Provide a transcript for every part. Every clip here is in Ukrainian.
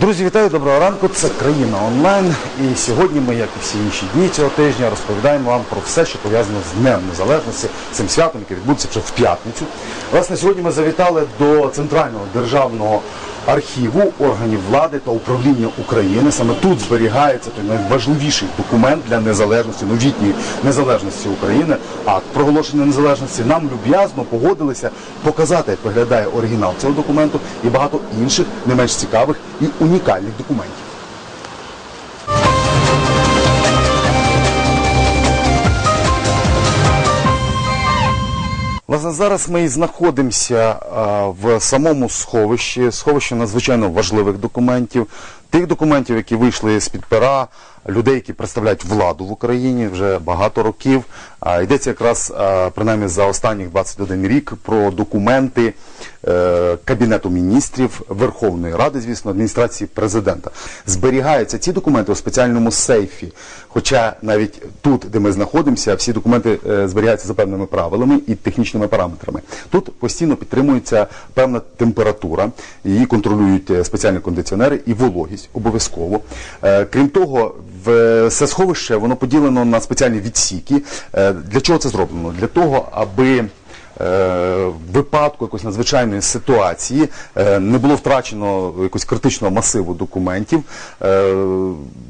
Друзі, вітаю, доброго ранку. Це країна онлайн. І сьогодні ми, як і всі інші дні цього тижня, розповідаємо вам про все, що пов'язано з Днем Незалежності, цим святом, яке відбудеться вже в п'ятницю. Власне, сьогодні ми завітали до Центрального державного архіву органів влади та управління України. Саме тут зберігається той найважливіший документ для незалежності, новітньої незалежності України. А проголошення незалежності нам люб'язно погодилися показати, як виглядає оригінал цього документу і багато інших не менш цікавих і унікальних документів. Власне, зараз ми і знаходимося в самому сховищі, сховище надзвичайно важливих документів, тих документів, які вийшли з-під пера людей, які представляють владу в Україні вже багато років. Йдеться якраз принаймні за останніх 21 рік про документи е, Кабінету міністрів, Верховної Ради, звісно, адміністрації президента. Зберігаються ці документи у спеціальному сейфі. Хоча навіть тут, де ми знаходимося, всі документи е, зберігаються за певними правилами і технічними параметрами. Тут постійно підтримується певна температура, її контролюють е, спеціальні кондиціонери і вологість обов'язково. Е, Крім того, все сховище воно поділено на спеціальні відсіки. Е, Для чого це зроблено? Для того, аби е, в випадку якоїсь надзвичайної ситуації не було втрачено якогось критичного масиву документів.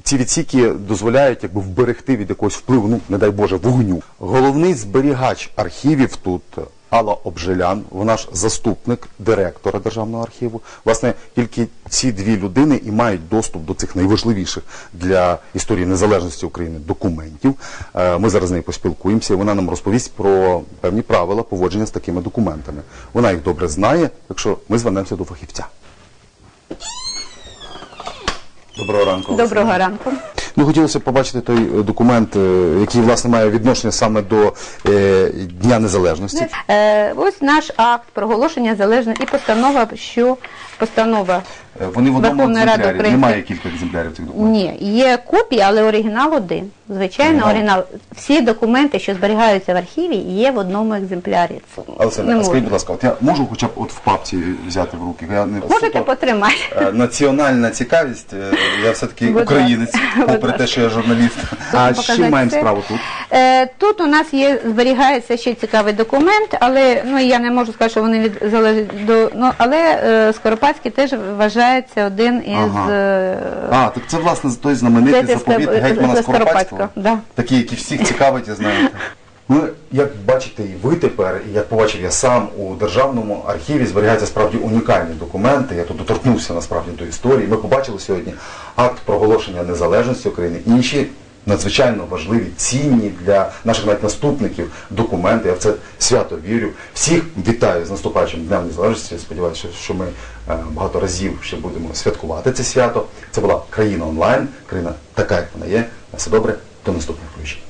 Ці відсіки дозволяють якби вберегти від якогось впливу, ну не дай Боже, вогню. Головний зберігач архівів тут. Алла Обжелян, вона ж заступник директора Державного архіву. Власне, тільки ці дві людини і мають доступ до цих найважливіших для історії незалежності України документів. Е, Ми зараз з нею поспілкуємося, і вона нам розповість про певні правила поводження з такими документами. Вона їх добре знає, так що ми звернемося до фахівця. Доброго ранку. Доброго ранку. Ну, хотілося б побачити той е, документ, е, який власне має відношення саме до е, Дня Незалежності. Ось наш акт проголошення залежності і постанова, що постанова Вони в одному Верховної Ради екземплярі. України. Немає кілька екземплярів цих документів. ні, є копії, але оригінал один. Звичайно, Оригінал. оригінал. Всі документи, що зберігаються в архіві, є в одному екземплярі. Це Але не а скажіть, будь ласка, от я можу хоча б от в папці взяти в руки? Я не Можете суто, потримати. е, Національна цікавість, е, я все-таки Будь українець, попри те, що я журналіст. А з показати чим маємо це? справу тут? Е, Тут у нас є зберігається ще цікавий документ, але ну я не можу сказати, що вони від залежать до ну але е, Скоропадський теж вважається один із Ага. е, А, так це власне той знаменитий Це заповіт Скоро- гетьмана Скоропадського. Скоропадського, да. Такий, який всіх цікавить, я знаю. Ну, як бачите, і ви тепер, і як побачив я сам у державному архіві зберігаються справді унікальні документи. Я тут доторкнувся насправді до історії. Ми побачили сьогодні акт проголошення незалежності України, інші надзвичайно важливі, цінні для наших навіть наступників документи. Я в це свято вірю. Всіх вітаю з наступаючим днем незалежності. Сподіваюся, що ми е, багато разів ще будемо святкувати це свято. Це була країна онлайн, країна така, як вона є. На все добре, до наступних включень.